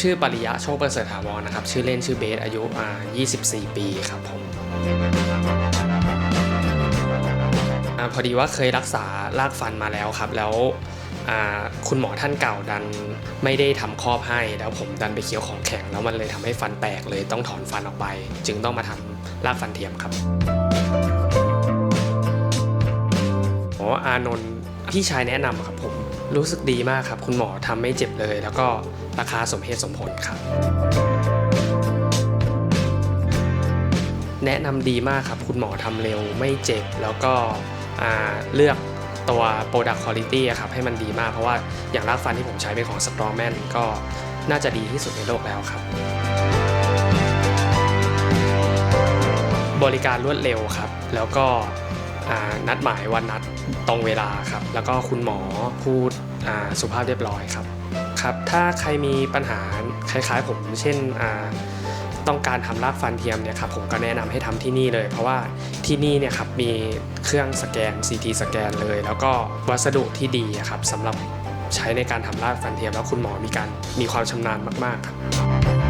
ชื่อปริยะโชคประเสริฐถาวรนะครับ ชื่อเล่นชื่อเบสอายุอ่า24 ปีครับผมอพอดีว่าเคยรักษารากฟันมาแล้วครับ แล้วคุณหมอท่านเก่าดันไม่ได้ทำครอบให้ แล้วผมดันไปเคี้ยวของแข็ง แล้วมันเลยทำให้ฟันแตกเลยต้องถอนฟันออกไป จึงต้องมาทำรากฟันเทียมครับ ออานนท์พี่ชายแนะนำครับผมรู้สึกดีมากครับ คุณหมอทำไม่เจ็บเลย แล้วก็ราคาสมเหตุสมผลครับ แนะนำดีมากครับ คุณหมอทำเร็วไม่เจ็บ แล้วก็เลือกตัว Product Quality ครับให้มันดีมากเพราะว่าอย่างรากฟันที่ผมใช้เป็นของ Strawman ก็น่าจะดีที่สุดในโลกแล้วครับ บริการรวดเร็วครับ แล้วก็ นัดหมายวันนัดตรงเวลาครับ แล้วก็คุณหมอพูดสุภาพเรียบร้อยครับครับ ถ้าใครมีปัญหาคล้ายๆ ผม เช่นต้องการทำรากฟันเทียมเนี่ยครับผมก็แนะนำให้ทำที่นี่เลย เพราะว่าที่นี่เนี่ยครับมีเครื่องสแกน CT สแกนเลย แล้วก็วัสดุที่ดีครับสำหรับใช้ในการทำรากฟันเทียม แล้วคุณหมอมีการมีความชำนาญมาก ๆ ครับ